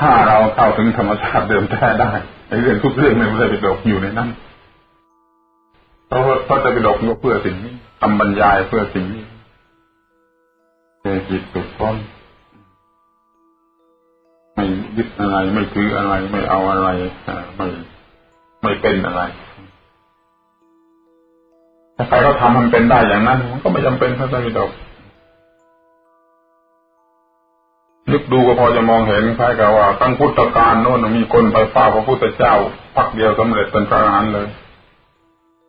ถ้าเราเข้าถึงธรรมชาติเดิมแท้ได้ในเรื่องทุกเรื่องในพระไตรปิฎกอยู่ในนั้นเพราะพระไตรปิฎกก็เพื่อสิ่งนี้ทำบรรยายเพื่อสิ่งนี้เจจิตสุดพ้นไม่ยึดอะไรไม่ถืออะไร ไม่เอาอะไรไม่ไม่เป็นอะไรถ้าใครเขาทำมันเป็นได้อย่างนั้น มันก็ไม่จำเป็นพระไตรปิฎก นึกดูก็พอจะมองเห็นคล้ายกับว่า ตั้งพุทธกาลโน่นมีคนไปเฝ้าพระพุทธเจ้าพักเดียวสำเร็จเป็นพระอรหันต์เลย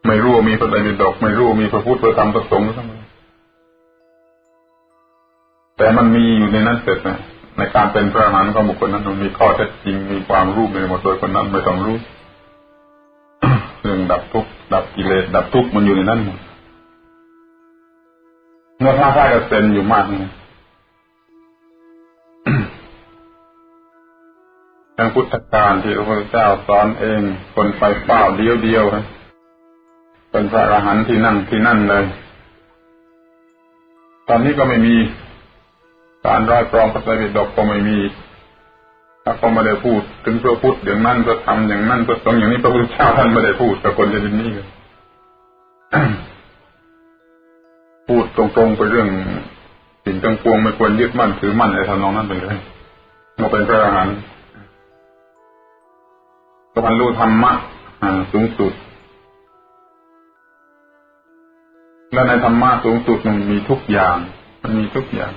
ไม่รู้มีพระไตรปิฎกไม่รู้มีพระพุทธพระธรรมพระสงฆ์ทั้งนั้นแต่มันมีอยู่ในนั้นเสร็จนะในการเป็นพระอรหันต์ของบุคคลนั้นมันมีข้อเท็จจริงมีความรู้ในหมดโดยคนนั้นไม่ต้องรู้เรื่องดับทุกข์ดับกิเลสดับทุกข์มันอยู่ในนั้นหมดเมื่อพระท่านเซ็นอยู่มากเลย ทางพุทธการที่พระพุทธเจ้าสอนเอง คนไปเฝ้าเดียวเดียวเป็นพระอรหันต์ที่นั่งที่นั่นเลย ตอนนี้ก็ไม่มีการร้อยปรองพระไตรปิฎกก็ไม่มีถ้าก็ไม่ได้พูดถึงพระพุทธอย่างนั้นจะทำอย่างนั้นจะตรงอย่างนี้พระพุทธเจ้าท่านไม่ได้พูดกับคนจะดินนี้พูดตรงๆไปเรื่องสิ่งต่างปวงไม่ควรยึดมั่นถือมั่นในทำนองนั้นไปเลยเราเป็นพระอรหันต์ ก็บรรลุธรรมะสูงสุด และในธรรมะสูงสุดมันมีทุกอย่าง มันมีทุกอย่าง